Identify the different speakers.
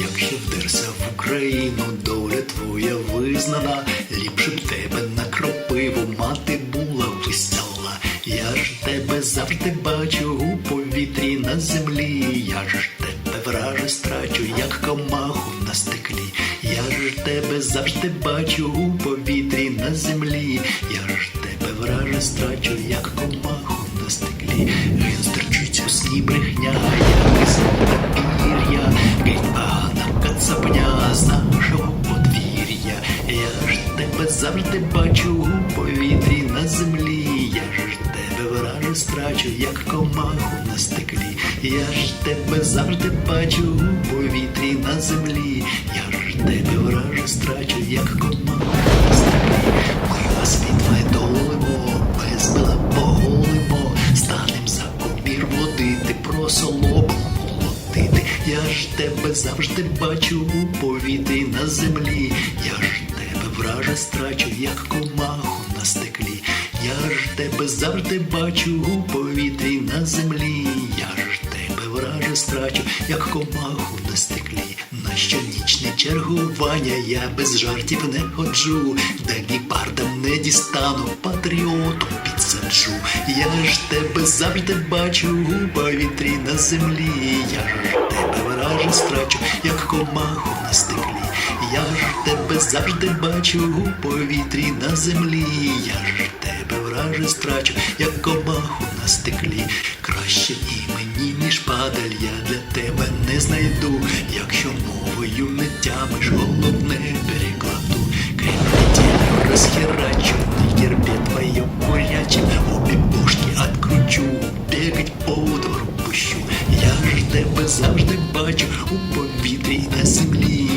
Speaker 1: Якщо вдерся в Україну, доля твоя визнана, ліпше б тебе на кропиву мати була вистяла. Я ж тебе завжди бачу у повітрі на землі. Я ж тебе враже страчу, як комаху на стеклі. Я ж тебе завжди бачу у повітрі на землі. Я ж тебе враже страчу, як комаху на стеклі. Він стерчить у сні брехня, завжди бачу у повітрі на землі. Я ж тебе враже страчу, як комаху на стеклі. Я ж тебе завжди бачу у повітрі на землі. Я ж тебе враже страчу, як комаху на стеклі. Ми вас відведолимо, без мила поголимо, станем за комір водити, про солому молотити. Я ж тебе завжди бачу у повітрі на землі. Я ж враже страчу, як комаху на стеклі. Я ж тебе завжди бачу у повітрі на землі. Я ж тебе враже страчу, як комаху на стеклі. На щонічне чергування я без жартів не ходжу, де гіпардам не дістану, патріотом підсаджу. Я ж тебе завжди бачу у повітрі на землі. Я ж тебе враже страчу, як комаху на стеклі. Я ж тебе завжди бачу у повітрі на землі. Я ж тебе враже страчу, як комаху на стеклі. Краще імені, ніж падаль, я для тебе не знайду. Якщо мовою не тямиш, головне перекладу. Тебе завжди бачу у повітрі на землі.